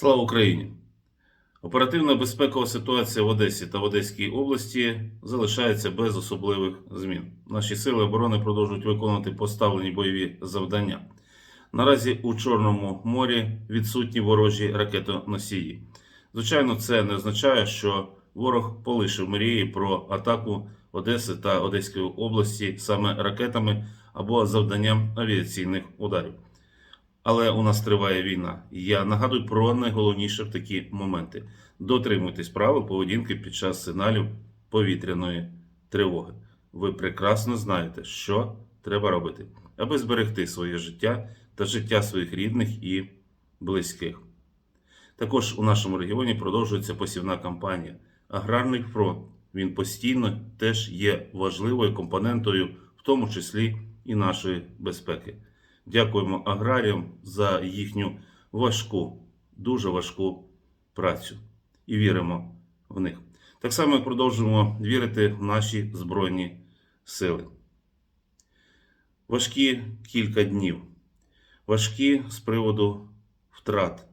Слава Україні! Оперативна безпекова ситуація в Одесі та в Одеській області залишається без особливих змін. Наші сили оборони продовжують виконувати поставлені бойові завдання. Наразі у Чорному морі відсутні ворожі ракетоносії. Звичайно, це не означає, що ворог полишив мрії про атаку Одеси та Одеської області саме ракетами або завданням авіаційних ударів. Але у нас триває війна. Я нагадую про найголовніше в такі моменти: дотримуйтесь правил поведінки під час сигналів повітряної тривоги. Ви прекрасно знаєте, що треба робити, аби зберегти своє життя та життя своїх рідних і близьких. Також у нашому регіоні продовжується посівна кампанія. Аграрний фронт він постійно теж є важливою компонентою, в тому числі і нашої безпеки. Дякуємо аграріям за їхню важку, дуже важку працю і віримо в них. Так само продовжуємо вірити в наші Збройні сили. Важкі кілька днів, важкі з приводу втрат.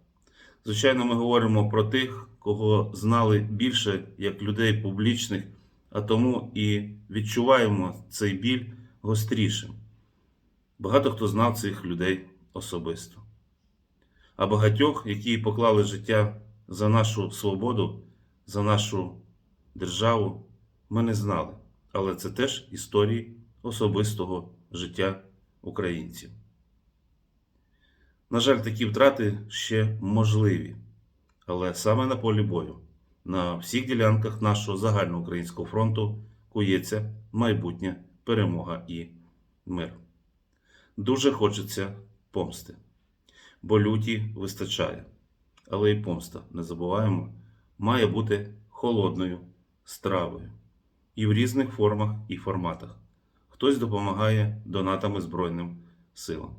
Звичайно, ми говоримо про тих, кого знали більше як людей публічних, а тому і відчуваємо цей біль гострішим. Багато хто знав цих людей особисто. А багатьох, які поклали життя за нашу свободу, за нашу державу, ми не знали. Але це теж історії особистого життя українців. На жаль, такі втрати ще можливі, але саме на полі бою, на всіх ділянках нашого загальноукраїнського фронту кується майбутня перемога і мир. Дуже хочеться помсти, бо люті вистачає. Але і помста, не забуваємо, має бути холодною стравою і в різних формах і форматах. Хтось допомагає донатами Збройним силам,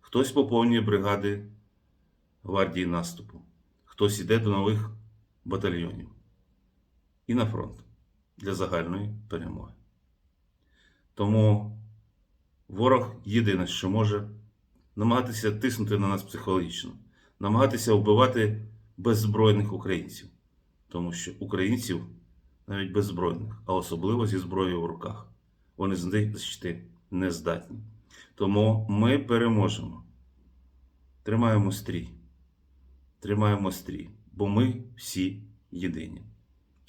хтось поповнює бригади гвардії наступу, хтось іде до нових батальйонів і на фронт для загальної перемоги. Тому ворог єдине, що може намагатися тиснути на нас психологічно, намагатися вбивати беззбройних українців, тому що українців навіть беззбройних, а особливо зі зброєю в руках, вони знищити не здатні. Тому ми переможемо. Тримаємо стрій. Тримаємо стрій, бо ми всі єдині,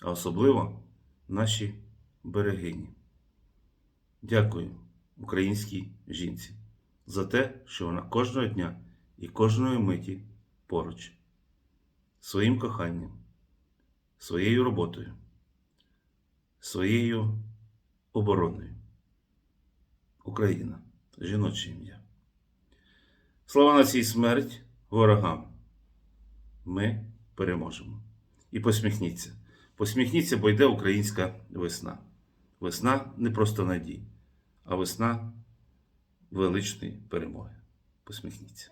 а особливо наші берегині. Дякую українській жінці за те, що вона кожного дня і кожної миті поруч своїм коханням, своєю роботою, своєю обороною. Україна, жіноче ім'я. Слава нації смерть ворогам. Ми переможемо. І посміхніться. Посміхніться, бо йде українська весна. Весна не просто надій, а весна величної перемоги. Посміхніться.